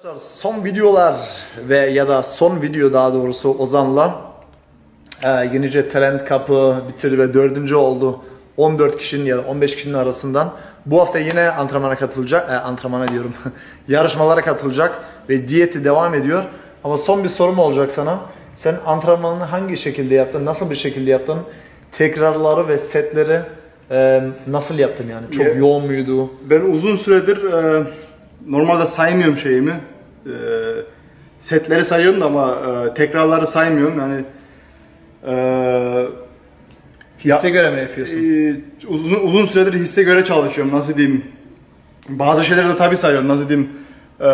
Arkadaşlar son videolar ve ya da son video daha doğrusu Ozan'la e, Yenice Talent Cup'ı bitirdi ve dördüncü oldu. 14 kişinin ya da 15 kişinin arasından. Bu hafta yine antrenmana katılacak, e, antrenmana diyorum, yarışmalara katılacak ve diyeti devam ediyor. Ama son bir sorum olacak sana. Sen antrenmanını hangi şekilde yaptın, nasıl bir şekilde yaptın? Tekrarları ve setleri e, nasıl yaptın yani? Çok Ya- yoğun muydu? Ben uzun süredir e, normalde saymıyorum şeyimi. E, setleri sayıyorum da ama e, tekrarları saymıyorum. Yani e, Hisse Ya- göre mi yapıyorsun? e, uzun uzun süredir hisse göre çalışıyorum. Nasıl diyeyim? Bazı şeyleri de tabii sayıyorum. Nasıl diyeyim? E,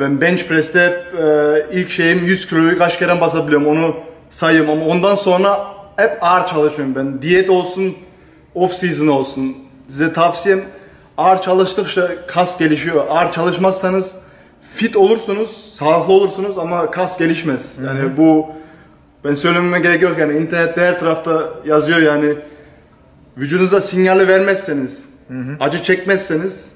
ben bench press'te e, ilk şeyim 100 kiloyu kaç kere basabiliyorum onu sayıyorum ama ondan sonra hep ağır çalışıyorum ben. Diyet olsun, off season olsun. Size tavsiyem ağır çalıştıkça kas gelişiyor. Ağır çalışmazsanız fit olursunuz, sağlıklı olursunuz ama kas gelişmez. Yani bu ben söylememe gerek yok yani internette her tarafta yazıyor yani vücudunuza sinyali vermezseniz, acı çekmezseniz,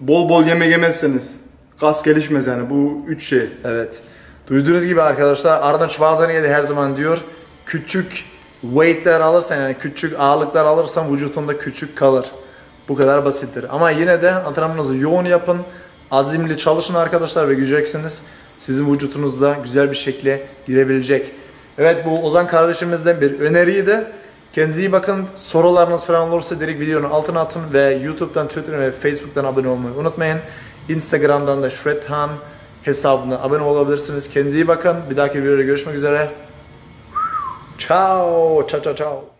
bol bol yemek yemezseniz kas gelişmez yani bu üç şey. Evet. Duyduğunuz gibi arkadaşlar Arnold Schwarzenegger her zaman diyor küçük weightler alırsan yani küçük ağırlıklar alırsan vücutunda küçük kalır. Bu kadar basittir. Ama yine de antrenmanınızı yoğun yapın. Azimli çalışın arkadaşlar ve göreceksiniz. Sizin vücutunuzda güzel bir şekilde girebilecek. Evet bu Ozan kardeşimizden bir öneriydi. Kendinize iyi bakın. Sorularınız falan olursa direkt videonun altına atın ve YouTube'dan, Twitter'dan ve Facebook'tan abone olmayı unutmayın. Instagram'dan da Shredhan hesabına abone olabilirsiniz. Kendinize iyi bakın. Bir dahaki videoda görüşmek üzere. Ciao. Ciao ciao ciao.